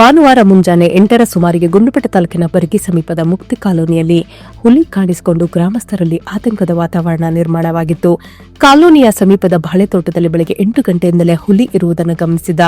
ಭಾನುವಾರ ಮುಂಜಾನೆ ಎಂಟರ ಸುಮಾರಿಗೆ ಗುಂಡ್ಲುಪೇಟೆ ತಾಲೂಕಿನ ಬರಗಿ ಸಮೀಪದ ಮುಕ್ತಿ ಕಾಲೋನಿಯಲ್ಲಿ ಹುಲಿ ಕಾಣಿಸಿಕೊಂಡು ಗ್ರಾಮಸ್ಥರಲ್ಲಿ ಆತಂಕದ ವಾತಾವರಣ ನಿರ್ಮಾಣವಾಗಿತ್ತು. ಕಾಲೋನಿಯ ಸಮೀಪದ ಬಾಳೆತೋಟದಲ್ಲಿ ಬೆಳಗ್ಗೆ ಎಂಟು ಗಂಟೆಯಿಂದಲೇ ಹುಲಿ ಇರುವುದನ್ನು ಗಮನಿಸಿದ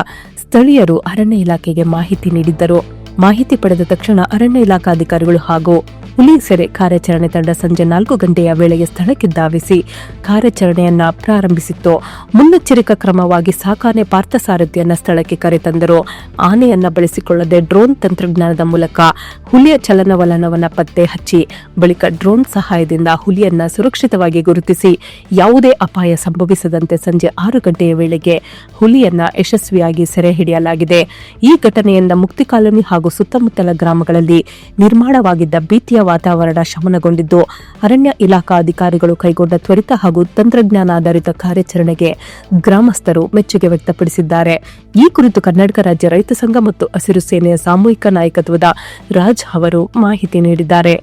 ಸ್ಥಳೀಯರು ಅರಣ್ಯ ಇಲಾಖೆಗೆ ಮಾಹಿತಿ ನೀಡಿದ್ದರು. ಮಾಹಿತಿ ಪಡೆದ ತಕ್ಷಣ ಅರಣ್ಯ ಇಲಾಖಾಧಿಕಾರಿಗಳು ಹಾಗೂ ಹುಲಿ ಸೆರೆ ಕಾರ್ಯಾಚರಣೆ ತಂಡ ಸಂಜೆ ನಾಲ್ಕು ಗಂಟೆಯ ವೇಳೆಗೆ ಸ್ಥಳಕ್ಕೆ ಧಾವಿಸಿ ಕಾರ್ಯಾಚರಣೆಯನ್ನ ಪ್ರಾರಂಭಿಸಿತ್ತು. ಮುನ್ನೆಚ್ಚರಿಕಾ ಕ್ರಮವಾಗಿ ಸಾಕಾನೆ ಪಾರ್ಥಸಾರಥಿಯನ್ನ ಸ್ಥಳಕ್ಕೆ ಕರೆತಂದರು ಆನೆಯನ್ನ ಬಳಸಿಕೊಳ್ಳದೆ ಡ್ರೋನ್ ತಂತ್ರಜ್ಞಾನದ ಮೂಲಕ ಹುಲಿಯ ಚಲನವಲನವನ್ನ ಪತ್ತೆ ಹಚ್ಚಿ, ಬಳಿಕ ಡ್ರೋನ್ ಸಹಾಯದಿಂದ ಹುಲಿಯನ್ನ ಸುರಕ್ಷಿತವಾಗಿ ಗುರುತಿಸಿ ಯಾವುದೇ ಅಪಾಯ ಸಂಭವಿಸದಂತೆ ಸಂಜೆ ಆರು ಗಂಟೆಯ ವೇಳೆಗೆ ಹುಲಿಯನ್ನ ಯಶಸ್ವಿಯಾಗಿ ಸೆರೆ ಹಿಡಿಯಲಾಗಿದೆ. ಈ ಘಟನೆಯಿಂದ ಮುಕ್ತಿ ಕಾಲೋನಿ ಹಾಗೂ ಸುತ್ತಮುತ್ತಲ ಗ್ರಾಮಗಳಲ್ಲಿ ನಿರ್ಮಾಣವಾಗಿದ್ದ ಭೀತಿಯ ವಾತಾವರಣ ಶಮನಗೊಂಡಿದ್ದು, ಅರಣ್ಯ ಇಲಾಖಾ ಅಧಿಕಾರಿಗಳು ಕೈಗೊಂಡ ತ್ವರಿತ ಹಾಗೂ ತಂತ್ರಜ್ಞಾನಾಧಾರಿತ ಕಾರ್ಯಾಚರಣೆಗೆ ಗ್ರಾಮಸ್ಥರು ಮೆಚ್ಚುಗೆ ವ್ಯಕ್ತಪಡಿಸಿದ್ದಾರೆ. ಈ ಕುರಿತು ಕರ್ನಾಟಕ ರಾಜ್ಯ ರೈತ ಸಂಘ ಮತ್ತು ಹಸಿರು ಸೇನೆಯ ಸಾಮೂಹಿಕ ನಾಯಕತ್ವದ ರಾಜ್ ಅವರು ಮಾಹಿತಿ ನೀಡಿದ್ದಾರೆ.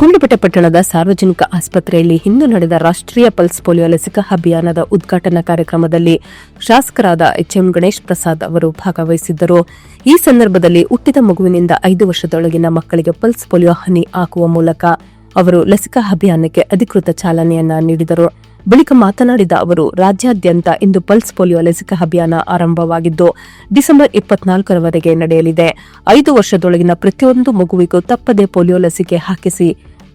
ಗುಂಡ್ಲುಪೇಟೆ ಪಟ್ಟಣದ ಸಾರ್ವಜನಿಕ ಆಸ್ಪತ್ರೆಯಲ್ಲಿ ಇಂದು ನಡೆದ ರಾಷ್ಟ್ರೀಯ ಪಲ್ಸ್ ಪೋಲಿಯೋ ಲಸಿಕಾ ಅಭಿಯಾನದ ಉದ್ಘಾಟನಾ ಕಾರ್ಯಕ್ರಮದಲ್ಲಿ ಶಾಸಕರಾದ ಎಚ್ಎಂ ಗಣೇಶ್ ಪ್ರಸಾದ್ ಅವರು ಭಾಗವಹಿಸಿದ್ದರು. ಈ ಸಂದರ್ಭದಲ್ಲಿ ಹುಟ್ಟಿದ ಮಗುವಿನಿಂದ ಐದು ವರ್ಷದೊಳಗಿನ ಮಕ್ಕಳಿಗೆ ಪಲ್ಸ್ ಪೋಲಿಯೋ ಹನಿ ಹಾಕುವ ಮೂಲಕ ಅವರು ಲಸಿಕಾ ಅಭಿಯಾನಕ್ಕೆ ಅಧಿಕೃತ ಚಾಲನೆಯನ್ನ ನೀಡಿದರು. ಬಳಿಕ ಮಾತನಾಡಿದ ಅವರು, ರಾಜ್ಯಾದ್ಯಂತ ಇಂದು ಪಲ್ಸ್ ಪೋಲಿಯೋ ಲಸಿಕಾ ಅಭಿಯಾನ ಆರಂಭವಾಗಿದ್ದು, ಡಿಸೆಂಬರ್ ಇಪ್ಪತ್ನಾಲ್ಕರವರೆಗೆ ನಡೆಯಲಿದೆ. ಐದು ವರ್ಷದೊಳಗಿನ ಪ್ರತಿಯೊಂದು ಮಗುವಿಗೂ ತಪ್ಪದೇ ಪೋಲಿಯೋ ಲಸಿಕೆ ಹಾಕಿಸಿ,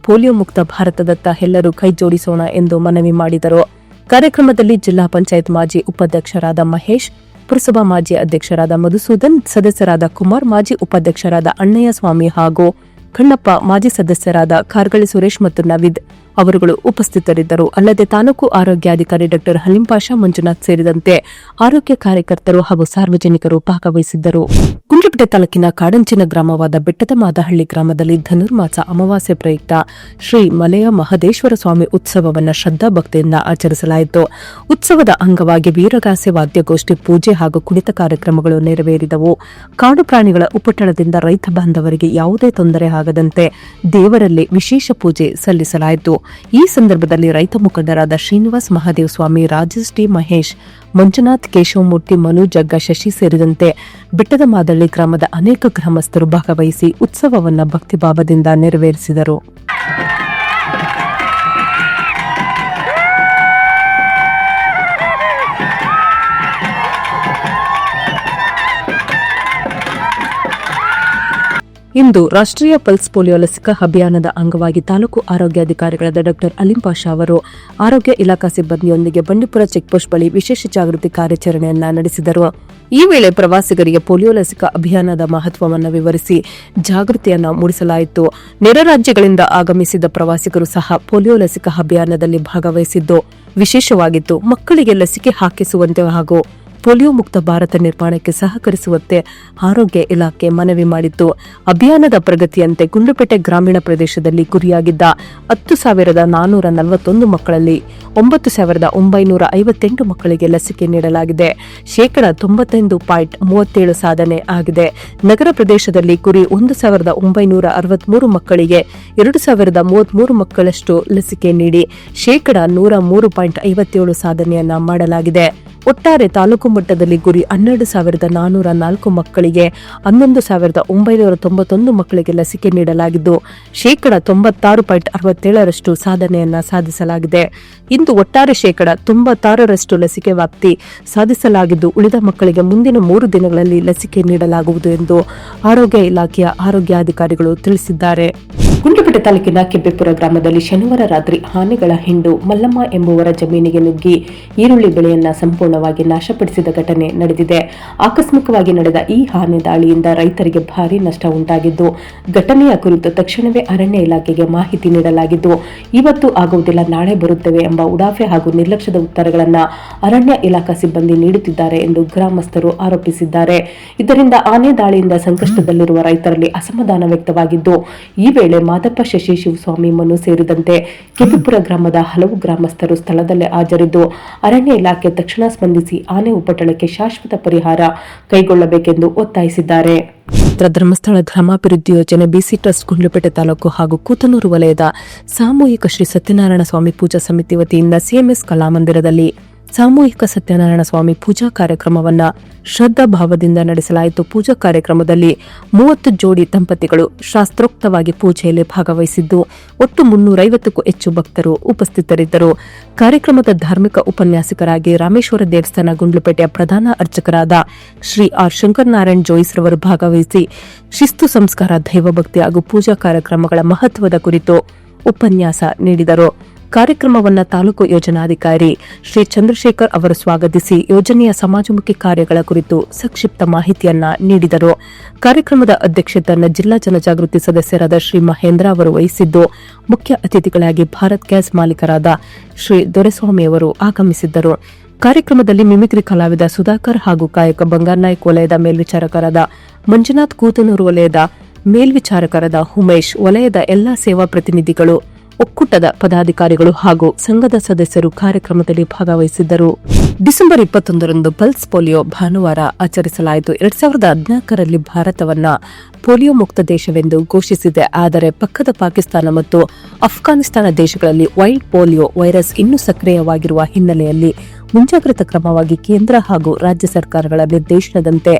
ಪೋಲಿಯೋ ಮುಕ್ತ ಭಾರತದತ್ತ ಎಲ್ಲರೂ ಕೈಜೋಡಿಸೋಣ ಎಂದು ಮನವಿ ಮಾಡಿದರು. ಕಾರ್ಯಕ್ರಮದಲ್ಲಿ ಜಿಲ್ಲಾ ಪಂಚಾಯತ್ ಮಾಜಿ ಉಪಾಧ್ಯಕ್ಷರಾದ ಮಹೇಶ್, ಪುರಸಭಾ ಮಾಜಿ ಅಧ್ಯಕ್ಷರಾದ ಮಧುಸೂದನ್, ಸದಸ್ಯರಾದ ಕುಮಾರ್, ಮಾಜಿ ಉಪಾಧ್ಯಕ್ಷರಾದ ಅಣ್ಣಯ್ಯ ಸ್ವಾಮಿ ಹಾಗೂ ಕಣ್ಣಪ್ಪ ಮಾಜಿ ಸದಸ್ಯರಾದ ಕಾರ್ಗಳಿ ಸುರೇಶ್ ಮತ್ತು ನವೀದ್ ಅವರುಗಳು ಉಪಸ್ಥಿತರಿದ್ದರು. ಅಲ್ಲದೆ ತಾಲೂಕು ಆರೋಗ್ಯಾಧಿಕಾರಿ ಡಾ. ಹಲಿಂಪಾಷ ಮಂಜುನಾಥ್ ಸೇರಿದಂತೆ ಆರೋಗ್ಯ ಕಾರ್ಯಕರ್ತರು ಹಾಗೂ ಸಾರ್ವಜನಿಕರು ಭಾಗವಹಿಸಿದ್ದರು. ಗುಂಡ್ಲುಪೇಟೆ ತಾಲೂಕಿನ ಕಾಡಂಚಿನ ಗ್ರಾಮವಾದ ಬೆಟ್ಟದ ಮಾದಹಳ್ಳಿ ಗ್ರಾಮದಲ್ಲಿ ಧನುರ್ಮಾಸ ಅಮಾವಾಸ್ಯೆ ಪ್ರಯುಕ್ತ ಶ್ರೀ ಮಲೆಯ ಮಹದೇಶ್ವರ ಸ್ವಾಮಿ ಉತ್ಸವವನ್ನು ಶ್ರದ್ಧಾಭಕ್ತಿಯಿಂದ ಆಚರಿಸಲಾಯಿತು. ಉತ್ಸವದ ಅಂಗವಾಗಿ ವೀರಗಾಸೆ ವಾದ್ಯಗೋಷ್ಠಿ, ಪೂಜೆ ಹಾಗೂ ಕುಣಿತ ಕಾರ್ಯಕ್ರಮಗಳು ನೆರವೇರಿದವು. ಕಾಡು ಪ್ರಾಣಿಗಳ ಉಪಟಳದಿಂದ ರೈತ ಬಾಂಧವರಿಗೆ ಯಾವುದೇ ತೊಂದರೆ ಆಗದಂತೆ ದೇವರಲ್ಲಿ ವಿಶೇಷ ಪೂಜೆ ಸಲ್ಲಿಸಲಾಯಿತು. ಈ ಸಂದರ್ಭದಲ್ಲಿ ರೈತ ಮುಖಂಡರಾದ ಶ್ರೀನಿವಾಸ್ ಮಹಾದೇವ ಸ್ವಾಮಿ, ರಾಜೇಶ್ ಮಹೇಶ್, ಮಂಜುನಾಥ್ ಕೇಶವಮೂರ್ತಿ, ಮನು ಜಗ್ಗ, ಶಶಿ ಸೇರಿದಂತೆ ಬೆಟ್ಟದ ಮಾದಳ್ಳಿ ಗ್ರಾಮದ ಅನೇಕ ಗ್ರಾಮಸ್ಥರು ಭಾಗವಹಿಸಿ ಉತ್ಸವವನ್ನು ಭಕ್ತಿಭಾವದಿಂದ ನೆರವೇರಿಸಿದರು. ಇಂದು ರಾಷ್ಟ್ರೀಯ ಪಲ್ಸ್ ಪೋಲಿಯೋ ಲಸಿಕಾ ಅಭಿಯಾನದ ಅಂಗವಾಗಿ ತಾಲೂಕು ಆರೋಗ್ಯಾಧಿಕಾರಿಗಳಾದ ಡಾಕ್ಟರ್ ಅಲಿಂ ಪಾಷಾ ಅವರು ಆರೋಗ್ಯ ಇಲಾಖಾ ಸಿಬ್ಬಂದಿಯೊಂದಿಗೆ ಬಂಡೀಪುರ ಚೆಕ್ಪೋಸ್ಟ್ ಬಳಿ ವಿಶೇಷ ಜಾಗೃತಿ ಕಾರ್ಯಾಚರಣೆಯನ್ನ ನಡೆಸಿದರು. ಈ ವೇಳೆ ಪ್ರವಾಸಿಗರಿಗೆ ಪೋಲಿಯೋ ಲಸಿಕಾ ಅಭಿಯಾನದ ಮಹತ್ವವನ್ನು ವಿವರಿಸಿ ಜಾಗೃತಿಯನ್ನು ಮೂಡಿಸಲಾಯಿತು. ನೆರೆ ರಾಜ್ಯಗಳಿಂದ ಆಗಮಿಸಿದ ಪ್ರವಾಸಿಗರು ಸಹ ಪೋಲಿಯೋ ಲಸಿಕಾ ಅಭಿಯಾನದಲ್ಲಿ ಭಾಗವಹಿಸಿದ್ದು. ವಿಶೇಷವಾಗಿತ್ತು ಮಕ್ಕಳಿಗೆ ಲಸಿಕೆ ಹಾಕಿಸುವಂತೆ ಹಾಗೂ ಪೋಲಿಯೋ ಮುಕ್ತ ಭಾರತ ನಿರ್ಮಾಣಕ್ಕೆ ಸಹಕರಿಸುವಂತೆ ಆರೋಗ್ಯ ಇಲಾಖೆ ಮನವಿ ಮಾಡಿತ್ತು. ಅಭಿಯಾನದ ಪ್ರಗತಿಯಂತೆ ಗುಂಡ್ಲುಪೇಟೆ ಗ್ರಾಮೀಣ ಪ್ರದೇಶದಲ್ಲಿ ಗುರಿಯಾಗಿದ್ದ ಹತ್ತು ಸಾವಿರದ ನಾನೂರ ನಲವತ್ತೊಂದು ಮಕ್ಕಳಲ್ಲಿ ಒಂಬತ್ತು ಸಾವಿರದ ಒಂಬೈನೂರ ಐವತ್ತೆಂಟು ಮಕ್ಕಳಿಗೆ ಲಸಿಕೆ ನೀಡಲಾಗಿದೆ. ಶೇಕಡ ತೊಂಬತ್ತೈದು ಪಾಯಿಂಟ್ ಮೂವತ್ತೇಳು ಸಾಧನೆ ಆಗಿದೆ. ನಗರ ಪ್ರದೇಶದಲ್ಲಿ ಗುರಿ ಒಂದು ಸಾವಿರದ ಒಂಬೈನೂರ ಅರವತ್ಮೂರು ಮಕ್ಕಳಿಗೆ ಎರಡು ಸಾವಿರದ ಮೂವತ್ಮೂರು ಮಕ್ಕಳಷ್ಟು ಲಸಿಕೆ ನೀಡಿ ಶೇಕಡ ನೂರ ಮೂರು ಪಾಯಿಂಟ್ ಐವತ್ತೇಳು ಸಾಧನೆಯನ್ನ ಮಾಡಲಾಗಿದೆ. ಒಟ್ಟಾರೆ ತಾಲೂಕು ಮಟ್ಟದಲ್ಲಿ ಗುರಿ ಹನ್ನೆರಡು ಸಾವಿರದ ನಾನೂರ ನಾಲ್ಕು ಮಕ್ಕಳಿಗೆ, ಹನ್ನೊಂದು ಸಾವಿರದ ಒಂಬೈನೂರ ತೊಂಬತ್ತೊಂದು ಮಕ್ಕಳಿಗೆ ಲಸಿಕೆ ನೀಡಲಾಗಿದ್ದು, ಶೇಕಡ ತೊಂಬತ್ತಾರು ಪಾಯಿಂಟ್ ಅರವತ್ತೇಳರಷ್ಟು ಸಾಧನೆಯನ್ನ ಸಾಧಿಸಲಾಗಿದೆ. ಇಂದು ಒಟ್ಟಾರೆ ಶೇಕಡ ತೊಂಬತ್ತಾರರಷ್ಟು ಲಸಿಕೆ ವ್ಯಾಪ್ತಿ ಸಾಧಿಸಲಾಗಿದ್ದು, ಉಳಿದ ಮಕ್ಕಳಿಗೆ ಮುಂದಿನ ಮೂರು ದಿನಗಳಲ್ಲಿ ಲಸಿಕೆ ನೀಡಲಾಗುವುದು ಎಂದು ಆರೋಗ್ಯ ಇಲಾಖೆಯ ಆರೋಗ್ಯಾಧಿಕಾರಿಗಳು ತಿಳಿಸಿದ್ದಾರೆ. ಗುಂಡ್ಲುಪೇಟೆ ತಾಲೂಕಿನ ಕೆಬ್ಬೆಪುರ ಗ್ರಾಮದಲ್ಲಿ ಶನಿವಾರ ರಾತ್ರಿ ಆನೆಗಳ ಹಿಂಡು ಮಲ್ಲಮ್ಮ ಎಂಬುವರ ಜಮೀನಿಗೆ ನುಗ್ಗಿ ಈರುಳ್ಳಿ ಬೆಳೆಯನ್ನ ಸಂಪೂರ್ಣವಾಗಿ ನಾಶಪಡಿಸಿದ ಘಟನೆ ನಡೆದಿದೆ. ಆಕಸ್ಮಿಕವಾಗಿ ನಡೆದ ಈ ಆನೆ ದಾಳಿಯಿಂದ ರೈತರಿಗೆ ಭಾರಿ ನಷ್ಟ ಉಂಟಾಗಿದ್ದು, ಘಟನೆಯ ಕುರಿತು ತಕ್ಷಣವೇ ಅರಣ್ಯ ಇಲಾಖೆಗೆ ಮಾಹಿತಿ ನೀಡಲಾಗಿದ್ದು, ಇವತ್ತು ಆಗುವುದಿಲ್ಲ, ನಾಳೆ ಬರುತ್ತೇವೆ ಎಂಬ ಉಡಾಫೆ ಹಾಗೂ ನಿರ್ಲಕ್ಷ್ಯದ ಉತ್ತರಗಳನ್ನು ಅರಣ್ಯ ಇಲಾಖಾ ಸಿಬ್ಬಂದಿ ನೀಡುತ್ತಿದ್ದಾರೆ ಎಂದು ಗ್ರಾಮಸ್ಥರು ಆರೋಪಿಸಿದ್ದಾರೆ. ಇದರಿಂದ ಆನೆ ದಾಳಿಯಿಂದ ಸಂಕಷ್ಟದಲ್ಲಿರುವ ರೈತರಲ್ಲಿ ಅಸಮಾಧಾನ ವ್ಯಕ್ತವಾಗಿದ್ದು, ಈ ವೇಳೆ ಮಾದಪ್ಪ ಶಶಿ ಶಿವಸ್ವಾಮಿ ಮನು ಸೇರಿದಂತೆ ಕೆಪಿಪುರ ಗ್ರಾಮದ ಹಲವು ಗ್ರಾಮಸ್ಥರು ಸ್ಥಳದಲ್ಲೇ ಹಾಜರಿದ್ದು, ಅರಣ್ಯ ಇಲಾಖೆ ತಕ್ಷಣ ಸ್ಪಂದಿಸಿ ಆನೆ ಉಪಟಳಕ್ಕೆ ಶಾಶ್ವತ ಪರಿಹಾರ ಕೈಗೊಳ್ಳಬೇಕೆಂದು ಒತ್ತಾಯಿಸಿದ್ದಾರೆ. ಧರ್ಮಸ್ಥಳ ಗ್ರಾಮಾಭಿವೃದ್ಧಿ ಯೋಜನೆ ಬಿಸಿ ಟ್ರಸ್ಟ್ ಗುಂಡ್ಲುಪೇಟೆ ತಾಲೂಕು ಹಾಗೂ ಕೂತನೂರು ವಲಯದ ಸಾಮೂಹಿಕ ಶ್ರೀ ಸತ್ಯನಾರಾಯಣ ಸ್ವಾಮಿ ಪೂಜಾ ಸಮಿತಿ ವತಿಯಿಂದ ಸಿಎಂಎಸ್ ಕಲಾಮಂದಿರದಲ್ಲಿ ಸಾಮೂಹಿಕ ಸತ್ಯನಾರಾಯಣ ಸ್ವಾಮಿ ಪೂಜಾ ಕಾರ್ಯಕ್ರಮವನ್ನ ಶ್ರದ್ಧಾ ಭಾವದಿಂದ ನಡೆಸಲಾಯಿತು. ಪೂಜಾ ಕಾರ್ಯಕ್ರಮದಲ್ಲಿ ಮೂವತ್ತು ಜೋಡಿ ದಂಪತಿಗಳು ಶಾಸ್ತ್ರೋಕ್ತವಾಗಿ ಪೂಜೆಯಲ್ಲಿ ಭಾಗವಹಿಸಿದ್ದು, ಒಟ್ಟು ಮುನ್ನೂರೈವತ್ತಕ್ಕೂ ಹೆಚ್ಚು ಭಕ್ತರು ಉಪಸ್ಥಿತರಿದ್ದರು. ಕಾರ್ಯಕ್ರಮದ ಧಾರ್ಮಿಕ ಉಪನ್ಯಾಸಕರಾಗಿ ರಾಮೇಶ್ವರ ದೇವಸ್ಥಾನ ಗುಂಡ್ಲುಪೇಟೆಯ ಪ್ರಧಾನ ಅರ್ಚಕರಾದ ಶ್ರೀ ಆರ್ ಶಂಕರನಾರಾಯಣ್ ಜೋಯಿಸ್ ರವರು ಭಾಗವಹಿಸಿ, ಶಿಸ್ತು ಸಂಸ್ಕಾರ, ದೈವಭಕ್ತಿ ಹಾಗೂ ಪೂಜಾ ಕಾರ್ಯಕ್ರಮಗಳ ಮಹತ್ವದ ಕುರಿತು ಉಪನ್ಯಾಸ ನೀಡಿದರು. ಕಾರ್ಯಕ್ರಮವನ್ನ ತಾಲೂಕು ಯೋಜನಾಧಿಕಾರಿ ಶ್ರೀ ಚಂದ್ರಶೇಖರ್ ಅವರು ಸ್ವಾಗತಿಸಿ ಯೋಜನೆಯ ಸಮಾಜಮುಖಿ ಕಾರ್ಯಗಳ ಕುರಿತು ಸಂಕ್ಷಿಪ್ತ ಮಾಹಿತಿಯನ್ನ ನೀಡಿದರು. ಕಾರ್ಯಕ್ರಮದ ಅಧ್ಯಕ್ಷತೆಯನ್ನು ಜಿಲ್ಲಾ ಜನಜಾಗೃತಿ ಸದಸ್ಯರಾದ ಶ್ರೀ ಮಹೇಂದ್ರ ಅವರು ವಹಿಸಿದ್ದು, ಮುಖ್ಯ ಅತಿಥಿಗಳಾಗಿ ಭಾರತ್ ಗ್ಯಾಸ್ ಮಾಲೀಕರಾದ ಶ್ರೀ ದೊರೆಸ್ವಾಮಿ ಅವರು ಆಗಮಿಸಿದ್ದರು. ಕಾರ್ಯಕ್ರಮದಲ್ಲಿ ಮಿಮಿಕ್ರಿ ಕಲಾವಿದ ಸುಧಾಕರ್ ಹಾಗೂ ಕಾಯಕ ಬಂಗಾರನಾಯ್ಕ ವಲಯದ ಮೇಲ್ವಿಚಾರಕರಾದ ಮಂಜುನಾಥ್ ಕೂತನೂರು ವಲಯದ ಮೇಲ್ವಿಚಾರಕರಾದ ಉಮೇಶ್, ವಲಯದ ಎಲ್ಲಾ ಸೇವಾ ಪ್ರತಿನಿಧಿಗಳು ಒಕ್ಕೂಟದ ಪದಾಧಿಕಾರಿಗಳು ಹಾಗೂ ಸಂಘದ ಸದಸ್ಯರು ಕಾರ್ಯಕ್ರಮದಲ್ಲಿ ಭಾಗವಹಿಸಿದ್ದರು. ಡಿಸೆಂಬರ್ ಇಪ್ಪತ್ತೊಂದರಂದು ಪಲ್ಸ್ ಪೋಲಿಯೋ ಭಾನುವಾರ ಆಚರಿಸಲಾಯಿತು. ಎರಡ್ ಸಾವಿರದ ಹದಿನಾಲ್ಕರಲ್ಲಿ ಭಾರತವನ್ನ ಪೋಲಿಯೋ ಮುಕ್ತ ದೇಶವೆಂದು ಘೋಷಿಸಿದೆ. ಆದರೆ ಪಕ್ಕದ ಪಾಕಿಸ್ತಾನ ಮತ್ತು ಅಫ್ಘಾನಿಸ್ತಾನ ದೇಶಗಳಲ್ಲಿ ವೈಲ್ಡ್ ಪೋಲಿಯೋ ವೈರಸ್ ಇನ್ನೂ ಸಕ್ರಿಯವಾಗಿರುವ ಹಿನ್ನೆಲೆಯಲ್ಲಿ ಮುಂಜಾಗ್ರತಾ ಕ್ರಮವಾಗಿ ಕೇಂದ್ರ ಹಾಗೂ ರಾಜ್ಯ ಸರ್ಕಾರಗಳ ನಿರ್ದೇಶನದಂತೆ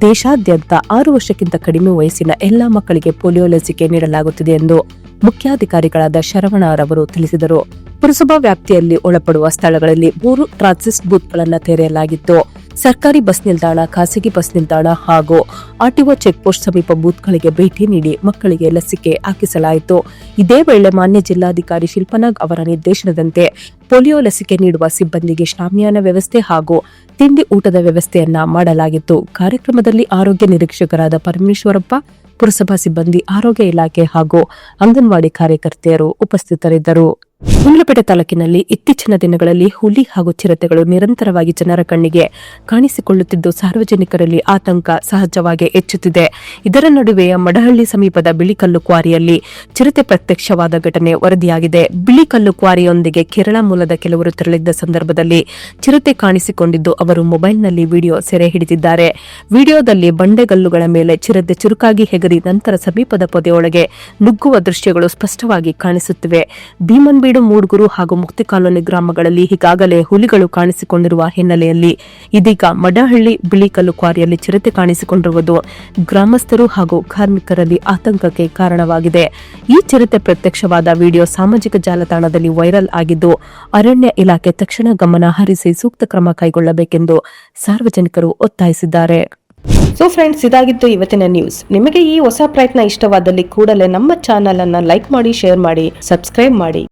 ದೇಶಾದ್ಯಂತ ಆರು ವರ್ಷಕ್ಕಿಂತ ಕಡಿಮೆ ವಯಸ್ಸಿನ ಎಲ್ಲಾ ಮಕ್ಕಳಿಗೆ ಪೋಲಿಯೋ ಲಸಿಕೆ ನೀಡಲಾಗುತ್ತಿದೆ ಎಂದು ಮುಖ್ಯಾಧಿಕಾರಿಗಳಾದ ಶರವಣ ರವರು ತಿಳಿಸಿದರು. ಪುರಸಭಾ ವ್ಯಾಪ್ತಿಯಲ್ಲಿ ಒಳಪಡುವ ಸ್ಥಳಗಳಲ್ಲಿ ಮೂರು ಟ್ರಾನ್ಸಿಸ್ಟ್ ಬೂತ್ಗಳನ್ನು ತೆರೆಯಲಾಗಿತ್ತು. ಸರ್ಕಾರಿ ಬಸ್ ನಿಲ್ದಾಣ, ಖಾಸಗಿ ಬಸ್ ನಿಲ್ದಾಣ ಹಾಗೂ ಆರ್ಟಿಒ ಚೆಕ್ಪೋಸ್ಟ್ ಸಮೀಪ ಬೂತ್ಗಳಿಗೆ ಭೇಟಿ ನೀಡಿ ಮಕ್ಕಳಿಗೆ ಲಸಿಕೆ ಹಾಕಿಸಲಾಯಿತು. ಇದೇ ವೇಳೆ ಮಾನ್ಯ ಜಿಲ್ಲಾಧಿಕಾರಿ ಶಿಲ್ಪನಾಗ್ ಅವರ ನಿರ್ದೇಶನದಂತೆ ಪೋಲಿಯೋ ಲಸಿಕೆ ನೀಡುವ ಸಿಬ್ಬಂದಿಗೆ ಶಾಮಿಯಾನ ವ್ಯವಸ್ಥೆ ಹಾಗೂ ತಿಂಡಿ ಊಟದ ವ್ಯವಸ್ಥೆಯನ್ನ ಮಾಡಲಾಗಿತ್ತು. ಕಾರ್ಯಕ್ರಮದಲ್ಲಿ ಆರೋಗ್ಯ ನಿರೀಕ್ಷಕರಾದ ಪರಮೇಶ್ವರಪ್ಪ ಪುರಸಭಾ ಸಿಬ್ಬಂದಿ ಆರೋಗ್ಯ ಇಲಾಖೆ ಹಾಗೂ ಅಂಗನವಾಡಿ ಕಾರ್ಯಕರ್ತೆಯರು ಉಪಸ್ಥಿತರಿದ್ದರು. ಗುಂಡ್ಲಪೇಟೆ ತಾಲೂಕಿನಲ್ಲಿ ಇತ್ತೀಚಿನ ದಿನಗಳಲ್ಲಿ ಹುಲಿ ಹಾಗೂ ಚಿರತೆಗಳು ನಿರಂತರವಾಗಿ ಜನರ ಕಣ್ಣಿಗೆ ಕಾಣಿಸಿಕೊಳ್ಳುತ್ತಿದ್ದು, ಸಾರ್ವಜನಿಕರಲ್ಲಿ ಆತಂಕ ಸಹಜವಾಗಿ ಹೆಚ್ಚುತ್ತಿದೆ. ಇದರ ನಡುವೆಯ ಮಡಹಳ್ಳಿ ಸಮೀಪದ ಬಿಳಿಕಲ್ಲು ಕ್ವಾರಿಯಲ್ಲಿ ಚಿರತೆ ಪ್ರತ್ಯಕ್ಷವಾದ ಘಟನೆ ವರದಿಯಾಗಿದೆ. ಬಿಳಿಕಲ್ಲು ಕ್ವಾರಿಯೊಂದಿಗೆ ಕೇರಳ ಮೂಲದ ಕೆಲವರು ತೆರಳಿದ್ದ ಸಂದರ್ಭದಲ್ಲಿ ಚಿರತೆ ಕಾಣಿಸಿಕೊಂಡಿದ್ದು, ಅವರು ಮೊಬೈಲ್ನಲ್ಲಿ ವಿಡಿಯೋ ಸೆರೆ ಹಿಡಿದಿದ್ದಾರೆ. ವಿಡಿಯೋದಲ್ಲಿ ಬಂಡೆಗಲ್ಲುಗಳ ಮೇಲೆ ಚಿರತೆ ಚುರುಕಾಗಿ ಹೆಗರಿ ನಂತರ ಸಮೀಪದ ಪೊದೆಯೊಳಗೆ ನುಗ್ಗುವ ದೃಶ್ಯಗಳು ಸ್ಪಷ್ಟವಾಗಿ ಕಾಣಿಸುತ್ತಿವೆ. ಭೀಮನ್ಬೀಡು ಮೂಡ್ಗುರು ಹಾಗೂ ಮುಕ್ತಿ ಕಾಲೋನಿ ಗ್ರಾಮಗಳಲ್ಲಿ ಈಗಾಗಲೇ ಹುಲಿಗಳು ಕಾಣಿಸಿಕೊಂಡಿರುವ ಹಿನ್ನೆಲೆಯಲ್ಲಿ ಇದೀಗ ಮಡಹಳ್ಳಿ ಬಿಳಿಕಲ್ಲು ಕ್ವಾರಿಯಲ್ಲಿ ಚಿರತೆ ಕಾಣಿಸಿಕೊಂಡಿರುವುದು ಗ್ರಾಮಸ್ಥರು ಹಾಗೂ ಕಾರ್ಮಿಕರಲ್ಲಿ ಆತಂಕಕ್ಕೆ ಕಾರಣವಾಗಿದೆ. ಈ ಚಿರತೆ ಪ್ರತ್ಯಕ್ಷವಾದ ವಿಡಿಯೋ ಸಾಮಾಜಿಕ ಜಾಲತಾಣದಲ್ಲಿ ವೈರಲ್ ಆಗಿದ್ದು, ಅರಣ್ಯ ಇಲಾಖೆ ತಕ್ಷಣ ಗಮನ ಹರಿಸಿ ಸೂಕ್ತ ಕ್ರಮ ಕೈಗೊಳ್ಳಬೇಕೆಂದು ಸಾರ್ವಜನಿಕರು ಒತ್ತಾಯಿಸಿದ್ದಾರೆ. ಸೊ ಫ್ರೆಂಡ್ಸ್ ಇದಾಗಿತ್ತು ಇವತ್ತಿನ ನ್ಯೂಸ್ ನಿಮಗೆ ಈ ಹೊಸ ಪ್ರಯತ್ನ ಇಷ್ಟವಾದಲ್ಲಿ ಕೂಡಲೇ ನಮ್ಮ ಚಾನಲ್ ಅನ್ನ ಲೈಕ್ ಮಾಡಿ ಶೇರ್ ಮಾಡಿ ಸಬ್ಸ್ಕ್ರೈಬ್ ಮಾಡಿ.